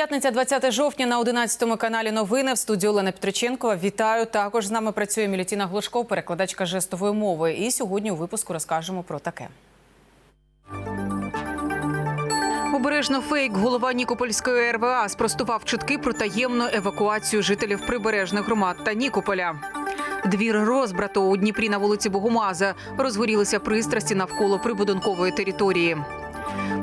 П'ятниця, 20 жовтня на 11 каналі новини в студії Олена Петриченкова. Вітаю. Також з нами працює Мілітіна Глушко, перекладачка жестової мови. І сьогодні у випуску розкажемо про таке. Обережно фейк голова Нікопольської РВА спростував чутки про таємну евакуацію жителів прибережних громад та Нікополя. Двір розбрату у Дніпрі на вулиці Богомаза розгорілися пристрасті навколо прибудинкової території.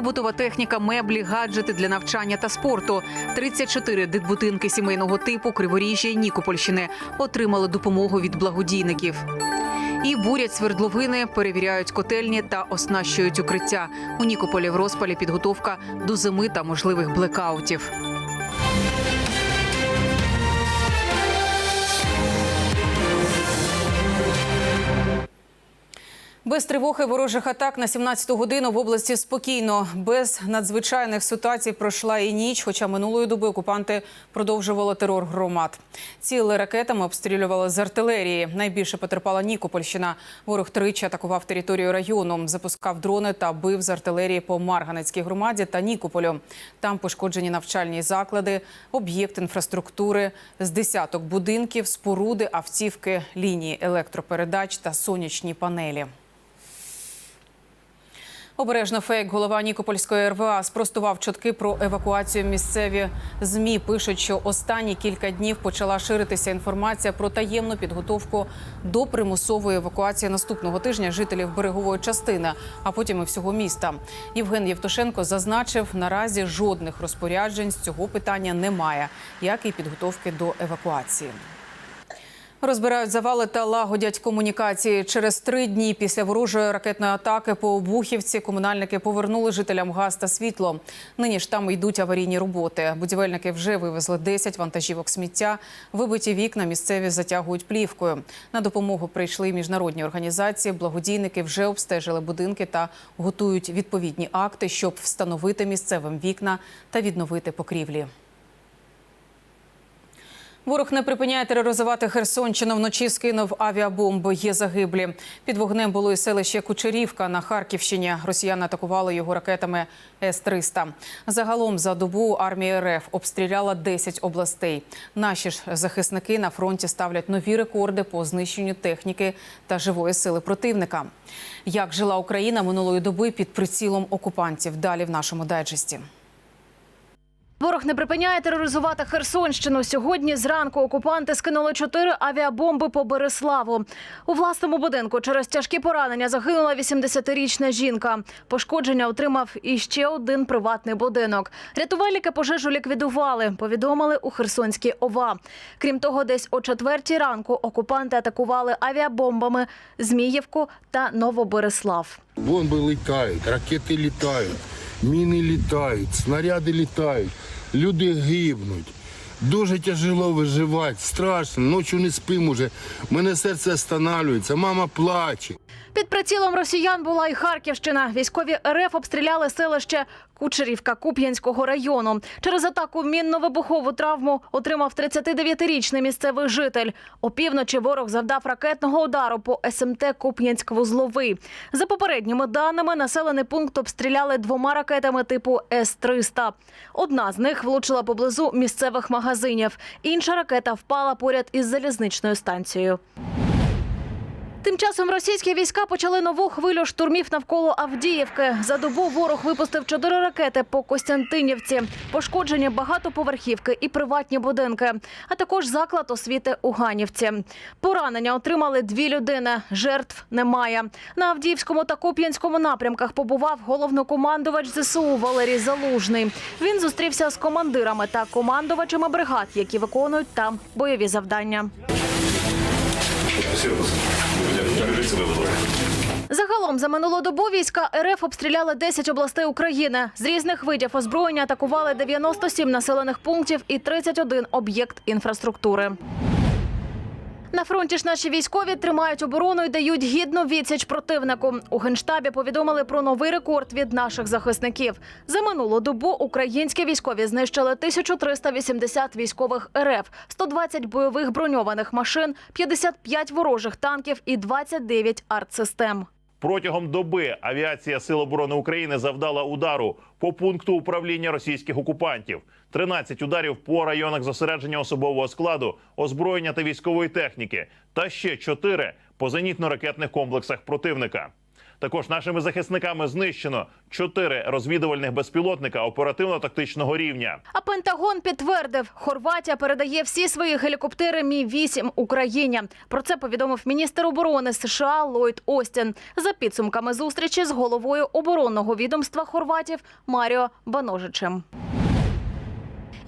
Побутова техніка, меблі, гаджети для навчання та спорту. 34 дитбудинки сімейного типу Криворіжжя і Нікопольщини отримали допомогу від благодійників. І бурять свердловини, перевіряють котельні та оснащують укриття. У Нікополі в розпалі підготовка до зими та можливих блекаутів. Без тривоги ворожих атак на 17-ту годину в області спокійно. Без надзвичайних ситуацій пройшла і ніч, хоча минулої доби окупанти продовжували терор громад. Ціли ракетами обстрілювали з артилерії. Найбільше потерпала Нікопольщина. Ворог тричі атакував територію району, запускав дрони та бив з артилерії по Марганецькій громаді та Нікополю. Там пошкоджені навчальні заклади, об'єкт інфраструктури, з десяток будинків, споруди, автівки, лінії електропередач та сонячні панелі. Обережно фейк голова Нікопольської РВА спростував чутки про евакуацію. Місцеві змі пишуть, що останні кілька днів почала ширитися інформація про таємну підготовку до примусової евакуації наступного тижня жителів берегової частини, а потім і всього міста. Євген Євтушенко зазначив, наразі жодних розпоряджень з цього питання немає, як і підготовки до евакуації. Розбирають завали та лагодять комунікації. Через три дні після ворожої ракетної атаки по Обухівці комунальники повернули жителям газ та світло. Нині ж там йдуть аварійні роботи. Будівельники вже вивезли 10 вантажівок сміття. Вибиті вікна місцеві затягують плівкою. На допомогу прийшли міжнародні організації. Благодійники вже обстежили будинки та готують відповідні акти, щоб встановити місцевим вікна та відновити покрівлі. Ворог не припиняє тероризувати Херсонщину. Вночі скинув авіабомби. Є загиблі. Під вогнем було і селище Кучерівка на Харківщині. Росіяни атакували його ракетами С-300. Загалом за добу армія РФ обстріляла 10 областей. Наші ж захисники на фронті ставлять нові рекорди по знищенню техніки та живої сили противника. Як жила Україна минулої доби під прицілом окупантів? Далі в нашому дайджесті. Ворог не припиняє тероризувати Херсонщину. Сьогодні зранку окупанти скинули чотири авіабомби по Береславу. У власному будинку через тяжкі поранення загинула 80-річна жінка. Пошкодження отримав і ще один приватний будинок. Рятувальники пожежу ліквідували, повідомили у Херсонській ОВА. Крім того, десь о четвертій ранку окупанти атакували авіабомбами Зміївку та Новобереслав. Бомби літають, ракети літають, міни літають, снаряди літають, люди гибнуть. Дуже тяжело виживати, страшно, ночі не спимо вже. Мене серце останавливається, мама плаче. Під прицілом росіян була і Харківщина. Військові РФ обстріляли селище Кучерівка Куп'янського району. Через атаку мінно-вибухову травму отримав 39-річний місцевий житель. Опівночі ворог завдав ракетного удару по СМТ Куп'янськ-Вузловий. За попередніми даними, населений пункт обстріляли двома ракетами типу С-300. Одна з них влучила поблизу місцевих магазинів. Інша ракета впала поряд із залізничною станцією. Тим часом російські війська почали нову хвилю штурмів навколо Авдіївки. За добу ворог випустив чотири ракети по Костянтинівці, пошкоджені багатоповерхівки і приватні будинки, а також заклад освіти у Ганівці. Поранення отримали дві людини. Жертв немає. На Авдіївському та Куп'янському напрямках побував головнокомандувач ЗСУ Валерій Залужний. Він зустрівся з командирами та командувачами бригад, які виконують там бойові завдання. Загалом за минулу добу війська РФ обстріляли 10 областей України. З різних видів озброєння атакували 97 населених пунктів і 31 об'єкт інфраструктури. На фронті ж наші військові тримають оборону і дають гідну відсіч противнику. У генштабі повідомили про новий рекорд від наших захисників. За минулу добу українські військові знищили 1380 військових РФ, 120 бойових броньованих машин, 55 ворожих танків і 29 артсистем. Протягом доби авіація Сил оборони України завдала удару по пункту управління російських окупантів. 13 ударів по районах зосередження особового складу, озброєння та військової техніки, та ще 4 по зенітно-ракетних комплексах противника. Також нашими захисниками знищено 4 розвідувальних безпілотника оперативно-тактичного рівня. А Пентагон підтвердив, Хорватія передає всі свої гелікоптери Мі 8 Україні. Про це повідомив міністр оборони США Ллойд Остін за підсумками зустрічі з головою оборонного відомства Хорватів Маріо Баножичем.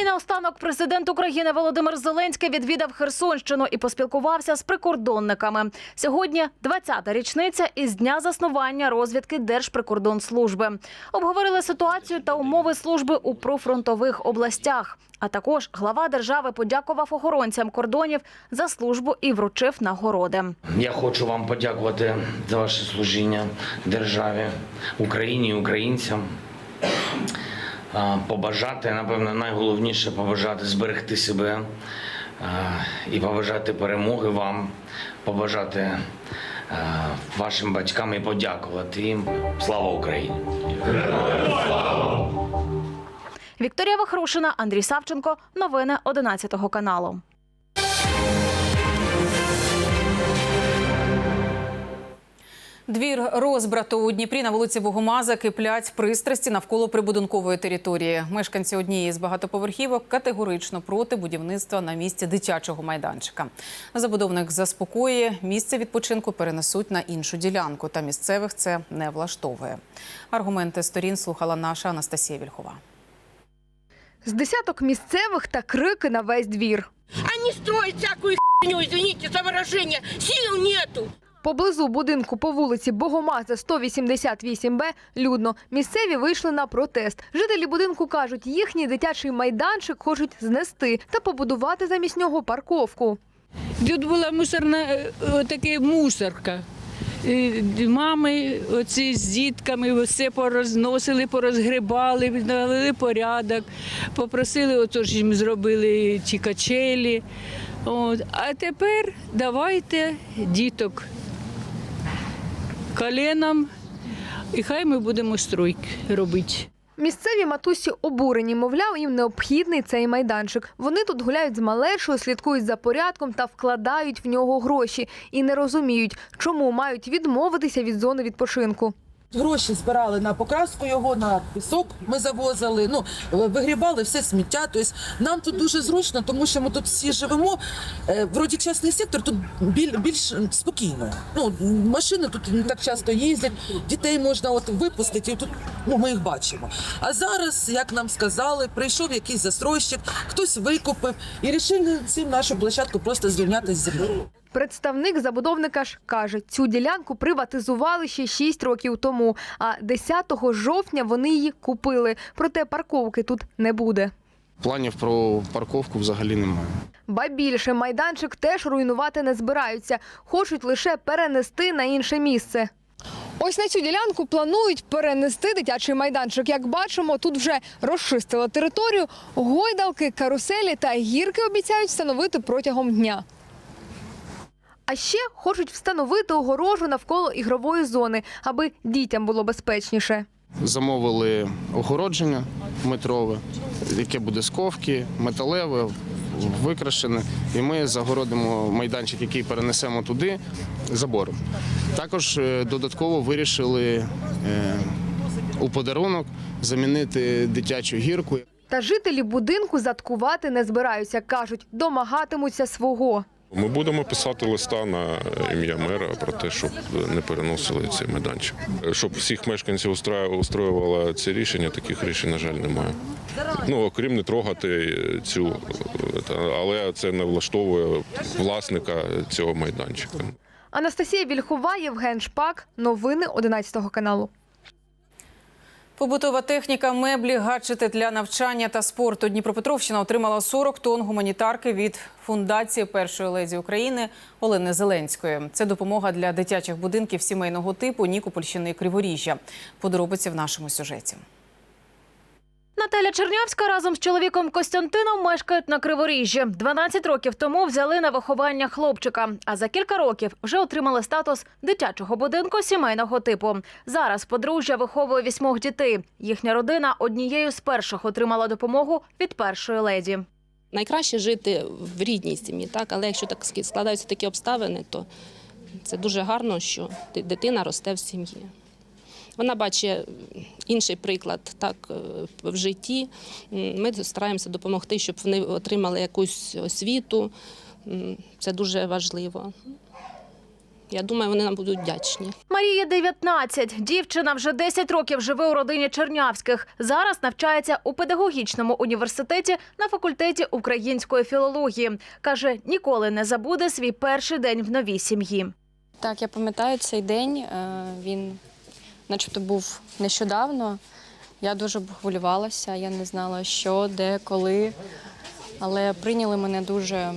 І наостанок президент України Володимир Зеленський відвідав Херсонщину і поспілкувався з прикордонниками. Сьогодні 20-та річниця із дня заснування розвідки Держприкордонслужби. Обговорили ситуацію та умови служби у профронтових областях. А також глава держави подякував охоронцям кордонів за службу і вручив нагороди. Я хочу вам подякувати за ваше служіння державі, Україні і українцям. Побажати, напевно, найголовніше побажати зберегти себе і побажати перемоги вам, побажати вашим батькам і подякувати їм. Слава Україні! Вікторія Вахрушина, Андрій Савченко. Новини 11 каналу. Двір розбрату у Дніпрі на вулиці Богомаза киплять пристрасті навколо прибудинкової території. Мешканці однієї з багатоповерхівок категорично проти будівництва на місці дитячого майданчика. Забудовник заспокоює, місце відпочинку перенесуть на іншу ділянку, та місцевих це не влаштовує. Аргументи сторін слухала наша Анастасія Вільхова. З десяток місцевих та крики на весь двір. Они строят всякую хуйню, извините за выражение. Сил нету. Поблизу будинку по вулиці Богомаза 188Б людно. Місцеві вийшли на протест. Жителі будинку кажуть, їхній дитячий майданчик хочуть знести та побудувати замість нього парковку. Тут була мусорна е, така мусорка. Мами оці з дітками все порозносили, порозгрібали, навели порядок, попросили, ото ж їм зробили ті качелі. От. А тепер давайте діток коленом, і хай ми будемо стройки робити. Місцеві матусі обурені, мовляв, їм необхідний цей майданчик. Вони тут гуляють з малечою, слідкують за порядком та вкладають в нього гроші і не розуміють, чому мають відмовитися від зони відпочинку. Гроші збирали на покраску його, на пісок ми завозили, ну, вигрібали все сміття. Тобто нам тут дуже зручно, тому що ми тут всі живемо. Е, Вроді частний сектор тут біль, більш спокійно. Ну, машини тут не так часто їздять, дітей можна от випустити, і тут ну, ми їх бачимо. А зараз, як нам сказали, прийшов якийсь застройщик, хтось викупив і вирішили цим нашу площадку просто звільняти з землі. Представник забудовника ж каже, цю ділянку приватизували ще 6 років тому, а 10 жовтня вони її купили. Проте парковки тут не буде. Планів про парковку взагалі немає. Ба більше майданчик теж руйнувати не збираються, хочуть лише перенести на інше місце. Ось на цю ділянку планують перенести дитячий майданчик. Як бачимо, тут вже розчистили територію. Гойдалки, каруселі та гірки обіцяють встановити протягом дня. А ще хочуть встановити огорожу навколо ігрової зони, аби дітям було безпечніше. Замовили огородження метрове, яке буде з ковки, металеве, викрашене. І ми загородимо майданчик, який перенесемо туди, забором. Також е, додатково вирішили е, у подарунок замінити дитячу гірку. Та жителі будинку заткувати не збираються. кажуть, домагатимуться свого. Ми будемо писати листа на ім'я мера про те, щоб не переносили цей майданчик. Щоб всіх мешканців устроювало це рішення, таких рішень, на жаль, немає. Ну, окрім не трогати цю, е, та- але це не влаштовує власника цього майданчика. Анастасія Вільхова, Євген Шпак. Новини 11 каналу. Побутова техніка, меблі, гаджети для навчання та спорту. Дніпропетровщина отримала 40 тонн гуманітарки від фундації першої леді України Олени Зеленської. Це допомога для дитячих будинків сімейного типу Нікопольщини і Криворіжжя. Подробиці в нашому сюжеті. Наталя Чернявська разом з чоловіком Костянтином мешкають на Криворіжжі. 12 років тому взяли на виховання хлопчика, а за кілька років вже отримали статус дитячого будинку сімейного типу. Зараз подружжя виховує вісьмох дітей. Їхня родина однією з перших отримала допомогу від першої леді. найкраще жити в рідній сім'ї, так але якщо так ск- складаються такі обставини, то це дуже гарно, що ди- дитина росте в сім'ї. Вона бачить інший приклад так е, в житті. Ми стараємося допомогти, щоб вони отримали якусь освіту. Це дуже важливо. Я думаю, вони нам будуть вдячні. Марії 19. Дівчина вже 10 років живе у родині Чернявських. Зараз навчається у педагогічному університеті на факультеті української філології. Каже, ніколи не забуде свій перший день в новій сім'ї. Так, я пам'ятаю цей день. е, Він, начебто, був нещодавно. Я дуже хвилювалася, я не знала, що, де, коли. Але прийняли мене дуже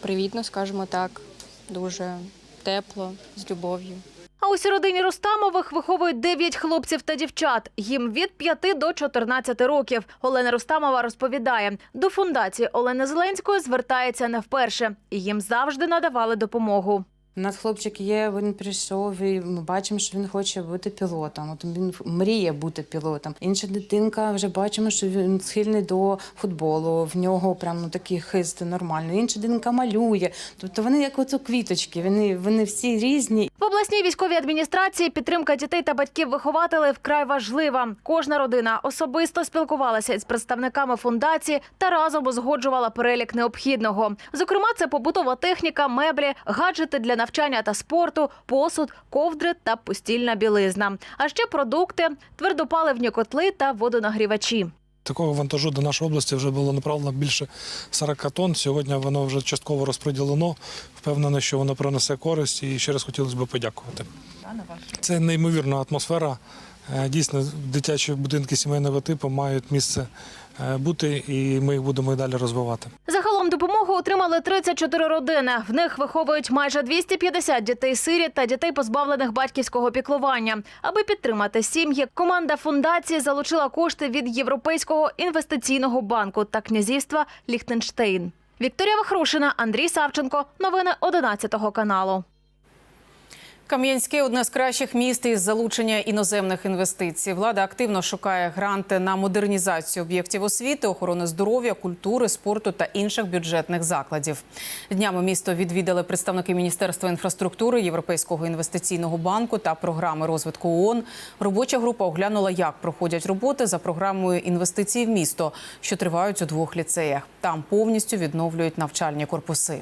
привітно, скажімо так, дуже тепло, з любов'ю. А ось у родині Рустамових виховують 9 хлопців та дівчат. Їм від 5 до 14 років. Олена Рустамова розповідає, до фундації Олени Зеленської звертається не вперше. І їм завжди надавали допомогу. У нас хлопчик є, він прийшов, і ми бачимо, що він хоче бути пілотом. От він мріє бути пілотом. Інша дитинка вже бачимо, що він схильний до футболу. В нього прям ну, такий хист нормальний. Інша дитинка малює. Тобто вони як оцю квіточки. Вони, вони всі різні. В обласній військовій адміністрації підтримка дітей та батьків-вихователей вкрай важлива. Кожна родина особисто спілкувалася із представниками фундації та разом узгоджувала перелік необхідного. Зокрема, це побутова техніка, меблі, гаджети для навчання та спорту, посуд, ковдри та постільна білизна. А ще продукти, твердопаливні котли та водонагрівачі. Такого вантажу до нашої області вже було направлено більше 40 тонн. Сьогодні воно вже частково розподілено. Впевнений, що воно принесе користь і ще раз хотілося б подякувати. Це неймовірна атмосфера. Е, Дійсно, дитячі будинки сімейного типу мають місце бути, і ми їх будемо і далі розвивати. Загалом допомогу отримали 34 родини. В них виховують майже 250 дітей-сиріт та дітей, позбавлених батьківського піклування. Аби підтримати сім'ї, команда фундації залучила кошти від Європейського інвестиційного банку та князівства Ліхтенштейн. Вікторія Вахрушина, Андрій Савченко. Новини 11 каналу. Кам'янське одне з кращих міст із залучення іноземних інвестицій. Влада активно шукає гранти на модернізацію об'єктів освіти, охорони здоров'я, культури, спорту та інших бюджетних закладів. Днями місто відвідали представники Міністерства інфраструктури, Європейського інвестиційного банку та програми розвитку ООН. Робоча група оглянула, як проходять роботи за програмою інвестицій в місто, що тривають у двох ліцеях. Там повністю відновлюють навчальні корпуси.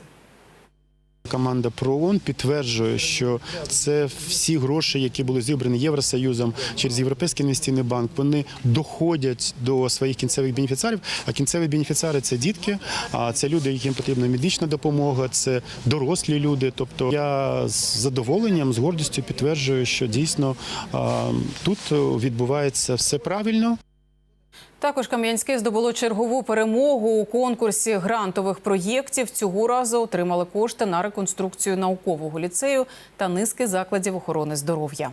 Команда ПРООН підтверджує, що це всі гроші, які були зібрані Євросоюзом через Європейський інвестиційний банк, вони доходять до своїх кінцевих бенефіціарів. А кінцеві бенефіціари це дітки, а це люди, яким потрібна медична допомога, це дорослі люди. Тобто я з задоволенням, з гордістю підтверджую, що дійсно тут відбувається все правильно. Також Кам'янське здобуло чергову перемогу у конкурсі грантових проєктів. Цього разу отримали кошти на реконструкцію наукового ліцею та низки закладів охорони здоров'я.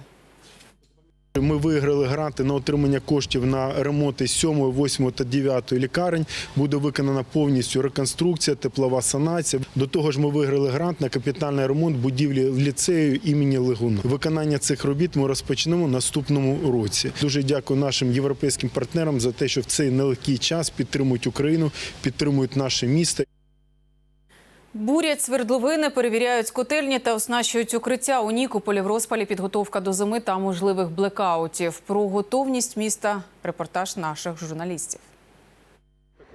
Ми виграли гранти на отримання коштів на ремонти 7, 8 та 9 лікарень. Буде виконана повністю реконструкція, теплова санація. До того ж, ми виграли грант на капітальний ремонт будівлі ліцею імені Легуна. Виконання цих робіт ми розпочнемо наступному році. Дуже дякую нашим європейським партнерам за те, що в цей нелегкий час підтримують Україну, підтримують наше місто. Бурять свердловини, перевіряють котельні та оснащують укриття у Нікополі в розпалі підготовка до зими та можливих блекаутів. Про готовність міста репортаж наших журналістів.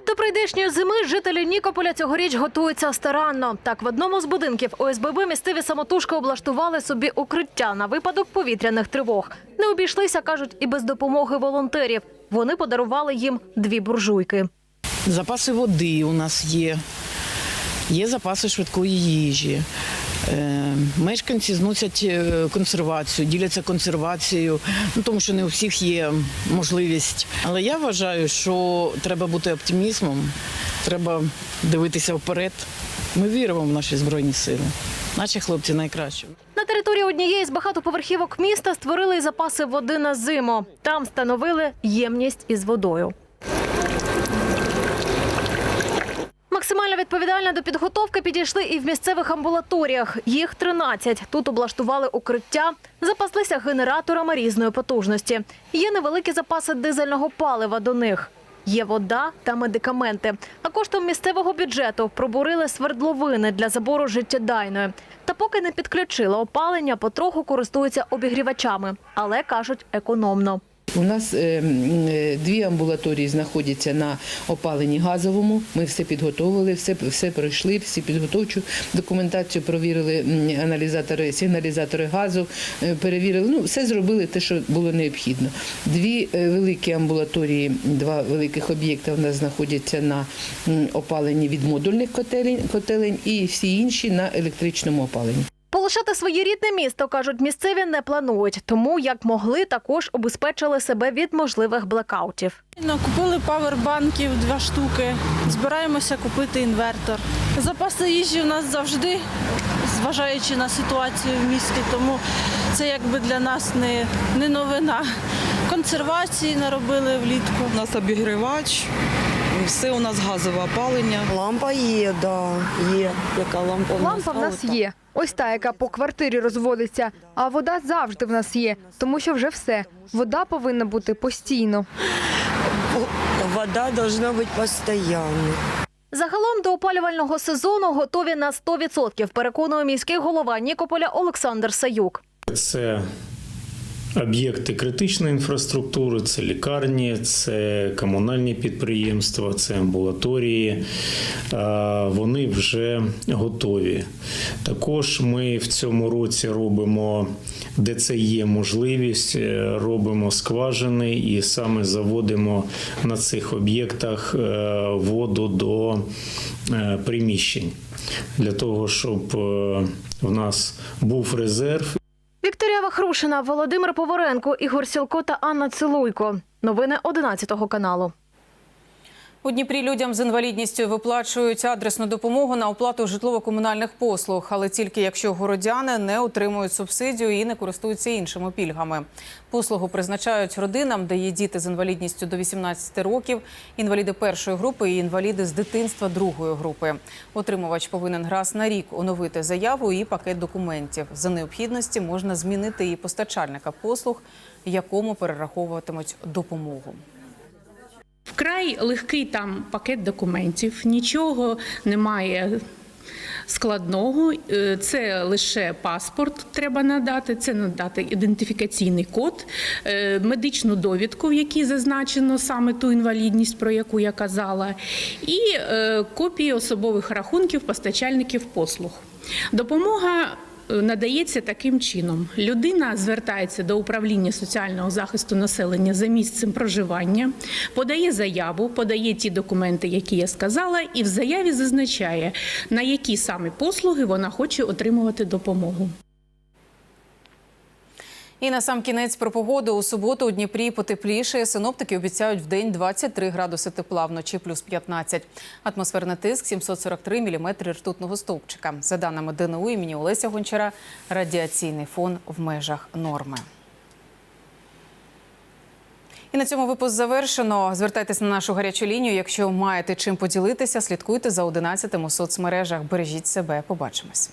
До прийдешньої зими жителі Нікополя цьогоріч готуються старанно. Так, в одному з будинків ОСББ місцеві самотужки облаштували собі укриття на випадок повітряних тривог. Не обійшлися, кажуть, і без допомоги волонтерів. Вони подарували їм дві буржуйки. Запаси води у нас є, є запаси швидкої їжі. Е, Мешканці зносять е, консервацію, діляться консервацією, ну тому що не у всіх є можливість. Але я вважаю, що треба бути оптимізмом, треба дивитися вперед. Ми віримо в наші збройні сили. Наші хлопці найкращі. На території однієї з багатоповерхівок міста створили запаси води на зиму. Там встановили ємність із водою. Максимально відповідально до підготовки підійшли і в місцевих амбулаторіях. Їх 13. Тут облаштували укриття, запаслися генераторами різної потужності. Є невеликі запаси дизельного палива до них. Є вода та медикаменти. А коштом місцевого бюджету пробурили свердловини для забору життєдайної. Та поки не підключили опалення, потроху користуються обігрівачами, але кажуть економно. У нас е, е, дві амбулаторії знаходяться на опаленні газовому. Ми все підготовили, все, все пройшли, всі підготовчу документацію провірили аналізатори, сигналізатори газу, е, перевірили. Ну, все зробили те, що було необхідно. Дві великі амбулаторії, два великих об'єкти у нас знаходяться на опаленні від модульних котелень, котелень і всі інші на електричному опаленні. Полишати своє рідне місто, кажуть, місцеві не планують. Тому, як могли, також обезпечили себе від можливих блекаутів. Купили павербанків два штуки. Збираємося купити інвертор. Запаси їжі у нас завжди, зважаючи на ситуацію в місті, тому це якби для нас не, не новина. Консервації наробили влітку. У нас обігрівач, все у нас газове опалення. Лампа є, да, є. Яка лампа в нас? Лампа в нас є. Ось та, яка по квартирі розводиться. А вода завжди в нас є, тому що вже все. Вода повинна бути постійно. Вода должна бути постійно. Загалом до опалювального сезону готові на 100%, переконує міський голова Нікополя Олександр Саюк. Це об'єкти критичної інфраструктури, це лікарні, це комунальні підприємства, це амбулаторії. Вони вже готові. Також ми в цьому році робимо, де це є можливість, е, робимо скважини і саме заводимо на цих об'єктах е, воду до е, приміщень для того, щоб в нас був резерв Вахрушина, Володимир Поворенко, Ігор Сілко та Анна Цилуйко. Новини 11 каналу. У Дніпрі людям з інвалідністю виплачують адресну допомогу на оплату житлово-комунальних послуг, але тільки якщо городяни не отримують субсидію і не користуються іншими пільгами. Послугу призначають родинам, де є діти з інвалідністю до 18 років, інваліди першої групи і інваліди з дитинства другої групи. Отримувач повинен раз на рік оновити заяву і пакет документів. За необхідності можна змінити і постачальника послуг, якому перераховуватимуть допомогу. Вкрай легкий там пакет документів, нічого немає. Складного Е, це лише паспорт треба надати, це надати ідентифікаційний код, е, медичну довідку, в якій зазначено саме ту інвалідність, про яку я казала, і е, копії особових рахунків постачальників послуг. Допомога надається таким чином: людина звертається до управління соціального захисту населення за місцем проживання, подає заяву, подає ті документи, які я сказала, і в заяві зазначає, на які саме послуги вона хоче отримувати допомогу. І на сам кінець про погоду у суботу у Дніпрі потепліше. Синоптики обіцяють в день 23 градуси тепла, вночі плюс 15. Атмосферний тиск 743 міліметри ртутного стовпчика. За даними ДНУ імені Олеся Гончара, радіаційний фон в межах норми. І на цьому випуск завершено. Звертайтесь на нашу гарячу лінію. Якщо маєте чим поділитися, слідкуйте за 11 у соцмережах. Бережіть себе. Побачимось.